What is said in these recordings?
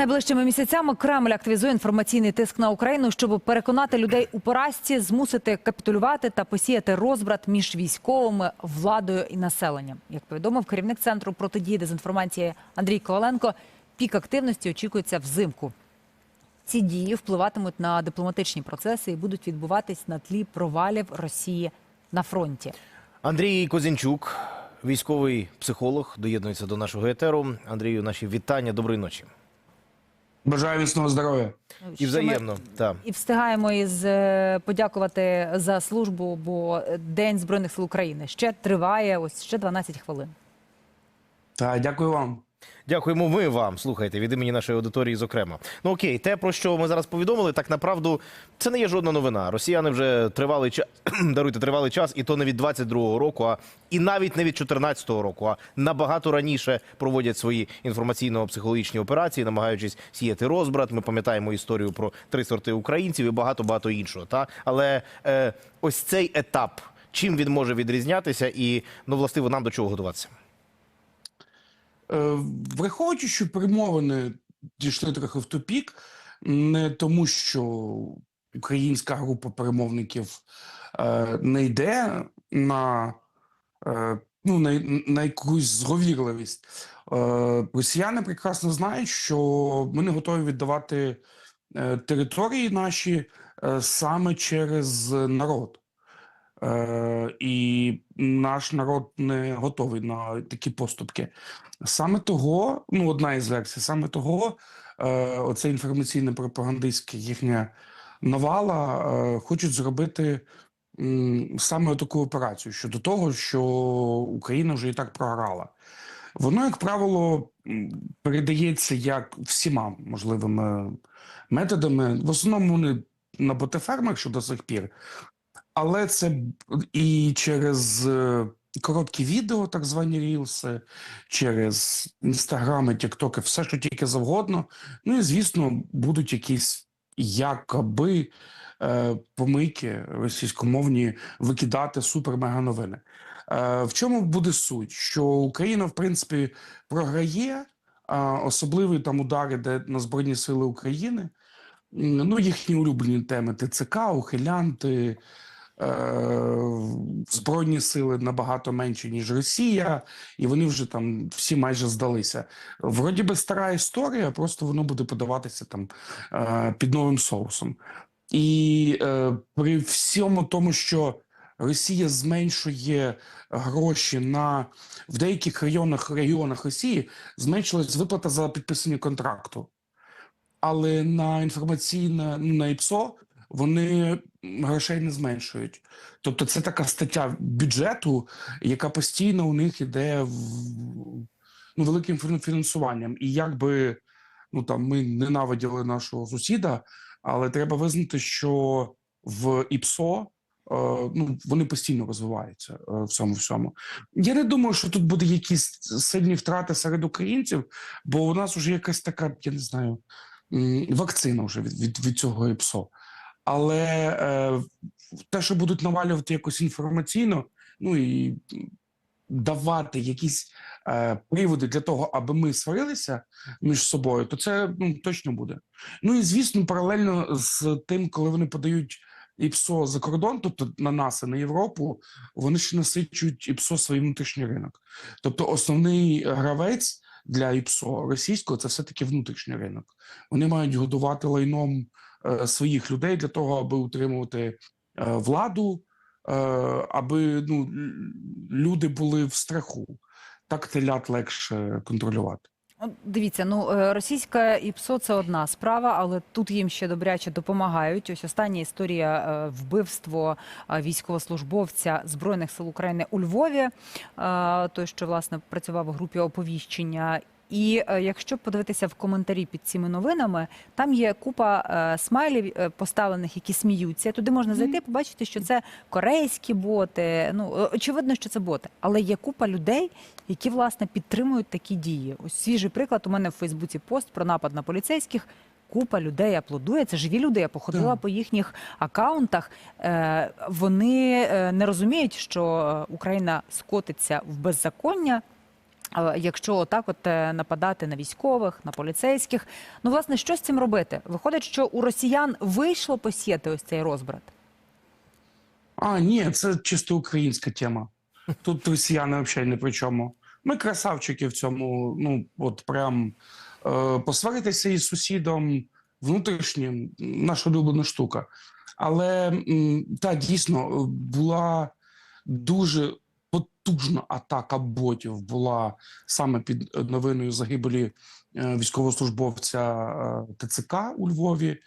Найближчими місяцями Кремль активізує інформаційний тиск на Україну, щоб переконати людей у поразці, змусити капітулювати та посіяти розбрат між військовими, владою і населенням. Як повідомив керівник центру протидії дезінформації Андрій Коваленко, пік активності очікується взимку. Ці дії впливатимуть на дипломатичні процеси і будуть відбуватись на тлі провалів Росії на фронті. Андрій Козінчук, військовий психолог, доєднується до нашого етеру. Андрію, наші вітання. Доброї ночі. Бажаю міцного здоров'я. І взаємно. Так. І встигаємо із е, подякувати за службу, бо День Збройних сил України ще триває ось ще 12 хвилин. Та дякую вам. Дякуємо ми вам. Слухайте від імені нашої аудиторії, зокрема. Ну окей, те, про що ми зараз повідомили, так направду це не є жодна новина. Росіяни вже тривалий час, даруйте, тривалий час, і то не від 22-го року, а і навіть не від 14-го року, а набагато раніше проводять свої інформаційно-психологічні операції, намагаючись сіяти розбрат. Ми пам'ятаємо історію про три сорти українців і багато багато іншого. Та але е, ось цей етап, чим він може відрізнятися, і ну властиво нам до чого готуватися. Е, Враховуючи, що перемовини дійшли трохи в тупік, не тому, що українська група перемовників е, не йде на, е, ну, на, на якусь зговірливість. Росіяни прекрасно знають, що ми не готові віддавати території наші саме через народ. Е, і наш народ не готовий на такі поступки. Саме того, ну одна із версій, саме того, е, оце інформаційне пропагандистське їхня навала е, хочуть зробити саме таку операцію щодо того, що Україна вже і так програла. Воно, як правило, передається як всіма можливими методами. В основному вони на ботефермах, що до сих пір, але це і через е, короткі відео, так звані рілси, через інстаграми, тіктоки, все, що тільки завгодно. Ну і звісно, будуть якісь якоби е, помийки російськомовні викидати супер-мега новини. Е, в чому буде суть? Що Україна, в принципі, програє, а особливі там удари, де на Збройні Сили України. Ну, їхні улюблені теми ТЦК, ухилянти, е, Збройні сили набагато менші, ніж Росія, і вони вже там всі майже здалися. Вроді би стара історія, просто воно буде подаватися там е, під новим соусом. І е, при всьому тому, що Росія зменшує гроші на в деяких районах регіонах Росії, зменшилась виплата за підписання контракту. Але на інформаційне на ІПСО вони грошей не зменшують. Тобто, це така стаття бюджету, яка постійно у них іде в ну, великим фін- фінансуванням. І якби ну там ми ненавиділи нашого сусіда, але треба визнати, що в ІПСО. е, Ну, вони постійно розвиваються е, в цьому всьому. Я не думаю, що тут буде якісь сильні втрати серед українців, бо у нас вже якась така, я не знаю, вакцина вже від, від, від цього ІПСО. Але е, те, що будуть навалювати якось інформаційно, ну і давати якісь е, приводи для того, аби ми сварилися між собою, то це ну, точно буде. Ну і звісно, паралельно з тим, коли вони подають ІПСО за кордон, тобто на нас і на Європу, вони ще насичують ІПСО свій внутрішній ринок. Тобто, основний гравець для ІПСО російського це все-таки внутрішній ринок. Вони мають годувати лайном е, своїх людей для того, аби утримувати е, владу, е, аби ну, люди були в страху. Так телят легше контролювати. Дивіться, ну е, російська ІПСО це одна справа, але тут їм ще добряче допомагають. Ось остання історія е, вбивство е, військовослужбовця збройних сил України у Львові, той, що власне працював у групі оповіщення. І е, якщо подивитися в коментарі під цими новинами, там є купа е, смайлів е, поставлених, які сміються. Туди можна зайти, побачити, що це корейські боти. Ну очевидно, що це боти, але є купа людей, які власне підтримують такі дії. Ось свіжий приклад. У мене в Фейсбуці пост про напад на поліцейських. Купа людей аплодує. Це живі люди. Я походила Так. по їхніх акаунтах. Вони не розуміють, що Україна скотиться в беззаконня. Е, якщо отак от е, нападати на військових, на поліцейських. Ну, власне, що з цим робити? Виходить, що у росіян вийшло посіяти ось цей розбрат. А, ні, це чисто українська тема. Тут росіяни взагалі ні при чому. Ми красавчики в цьому, ну, от прям е, посваритися із сусідом внутрішнім наша улюблена штука. Але м, та дійсно була дуже потужна атака ботів. Була саме під новиною загибелі е, військовослужбовця е, ТЦК у Львові.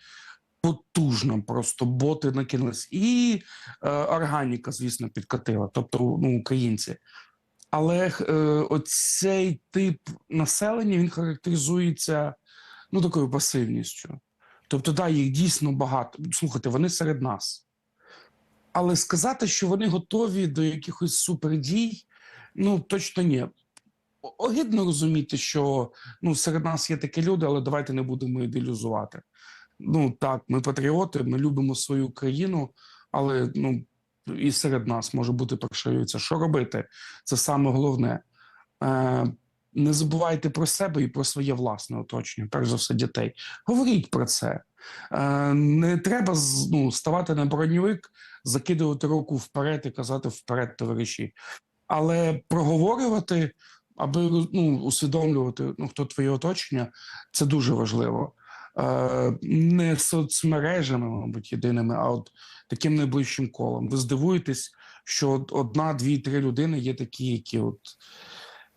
Потужно, просто боти накинулись. І е, органіка, звісно, підкатила, тобто ну, українці. Але е, оцей тип населення він характеризується ну, такою пасивністю. Тобто, да, їх дійсно багато. Слухайте, вони серед нас. Але сказати, що вони готові до якихось супердій, ну точно ні. Огидно розуміти, що ну, серед нас є такі люди, але давайте не будемо ідеалізувати. Ну так, ми патріоти, ми любимо свою країну, але ну і серед нас може бути паршивиця. Що робити? Це саме головне. Е, не забувайте про себе і про своє власне оточення, перш за все, дітей. Говоріть про це. Е, не треба ну, ставати на броньовик, закидувати руку вперед і казати вперед, товариші. Але проговорювати, аби ну, усвідомлювати, ну, хто твоє оточення, це дуже важливо. Е, не соцмережами, мабуть, єдиними, а от таким найближчим колом. Ви здивуєтесь, що одна, дві, три людини є такі, які от.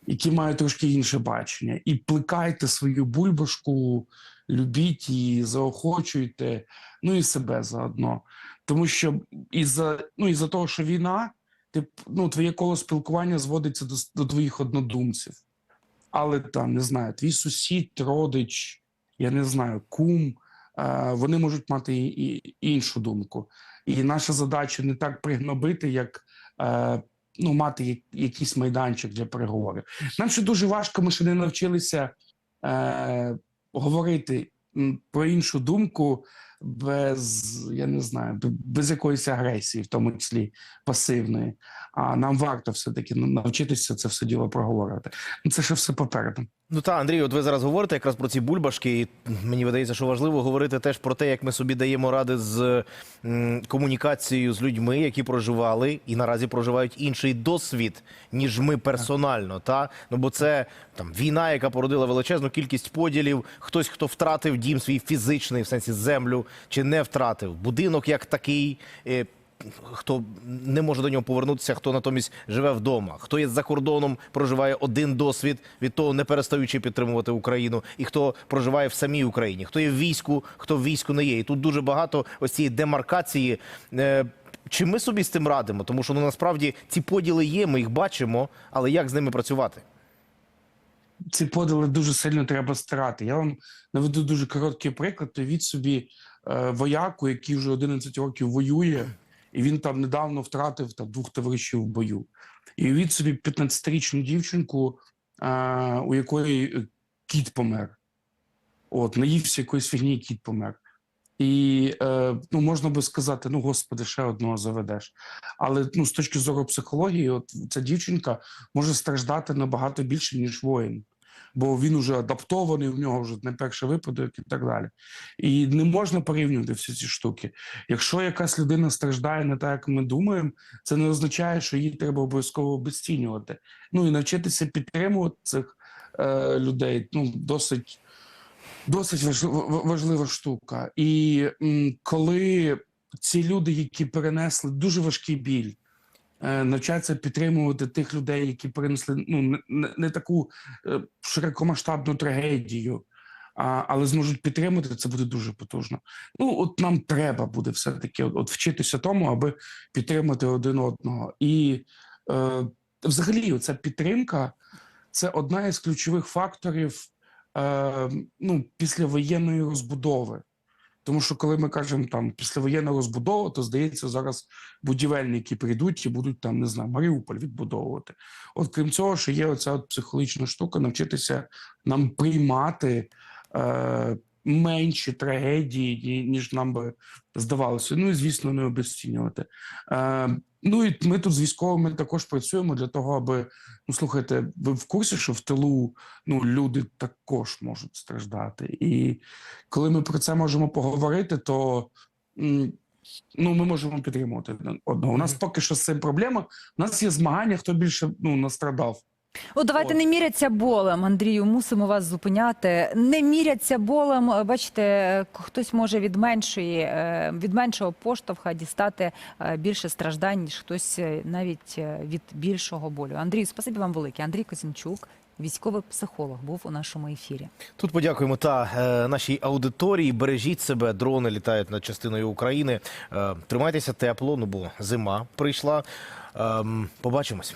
Які мають трошки інше бачення, і плекайте свою бульбашку, любіть її, заохочуйте, ну і себе заодно. Тому що із-за ну, із того, що війна, ти, ну, твоє коло спілкування зводиться до, до твоїх однодумців. Але там, не знаю, твій сусід, родич, я не знаю, кум, е, вони можуть мати і, іншу думку. І наша задача не так пригнобити, як е, ну, мати якийсь майданчик для переговорів. Нам ще дуже важко, ми ще не навчилися е, говорити про іншу думку без, я не знаю, без якоїсь агресії, в тому числі пасивної. А нам варто все-таки навчитися це все діло проговорювати. Ну, Це ще все попереду. Ну та Андрій, от ви зараз говорите якраз про ці бульбашки, і мені видається, що важливо говорити теж про те, як ми собі даємо ради з м, комунікацією з людьми, які проживали і наразі проживають інший досвід, ніж ми персонально. Та ну бо це там війна, яка породила величезну кількість поділів. Хтось, хто втратив дім свій фізичний, в сенсі землю, чи не втратив будинок як такий. Хто не може до нього повернутися, хто натомість живе вдома, хто є за кордоном, проживає один досвід, від того не перестаючи підтримувати Україну, і хто проживає в самій Україні, хто є в війську, хто в війську не є. І тут дуже багато ось цієї демаркації. Е, Чи ми собі з цим радимо? Тому що ну насправді ці поділи є, ми їх бачимо, але як з ними працювати? ці поділи дуже сильно треба стирати. Я вам наведу дуже короткий приклад. Уявіть собі е, вояку, який вже 11 років воює, і він там недавно втратив там, двох товаришів в бою. І уявіть собі 15-річну дівчинку, е, у якої е, кіт помер. От, наївся якоїсь фігні, кіт помер. І е, ну, можна би сказати, ну господи, ще одного заведеш. Але ну, з точки зору психології, от ця дівчинка може страждати набагато більше, ніж воїн. Бо він уже адаптований, у нього вже не перший випадок і так далі. І не можна порівнювати всі ці штуки. Якщо якась людина страждає не так, як ми думаємо, це не означає, що її треба обов'язково обесцінювати. Ну і навчитися підтримувати цих е, людей ну, досить, досить важлива, важлива штука. І м, коли ці люди, які перенесли дуже важкий біль, е, навчаться підтримувати тих людей, які перенесли ну не, не, таку е, широкомасштабну трагедію, а, але зможуть підтримати, це буде дуже потужно. Ну, от нам треба буде все-таки от, от вчитися тому, аби підтримати один одного. І е, взагалі, ця підтримка це одна із ключових факторів е, ну, післявоєнної розбудови. Тому що коли ми кажемо там післявоєнна розбудова, то здається, зараз будівельники прийдуть і будуть там, не знаю, Маріуполь відбудовувати. От крім цього, що є оця от психологічна штука, навчитися нам приймати е, менші трагедії, ніж нам би здавалося. Ну і звісно, не обесцінювати. Е, ну і ми тут з військовими також працюємо для того, аби ну слухайте, ви в курсі, що в тилу ну люди також можуть страждати. І коли ми про це можемо поговорити, то ну ми можемо підтримувати одного. У нас поки що з цим проблема. У нас є змагання, хто більше ну настрадав. О, давайте не міряться болем, Андрію. Мусимо вас зупиняти. Не міряться болем. Е, Бачите, е, хтось може від меншої е, від меншого поштовха дістати е, більше страждань, ніж хтось е, навіть е, від більшого болю. Андрію, спасибі вам велике. Андрій Козінчук, військовий психолог, був у нашому ефірі. Тут подякуємо та е, нашій аудиторії. Бережіть себе, дрони літають над частиною України. Е, тримайтеся тепло, ну бо зима прийшла. Ем, побачимось.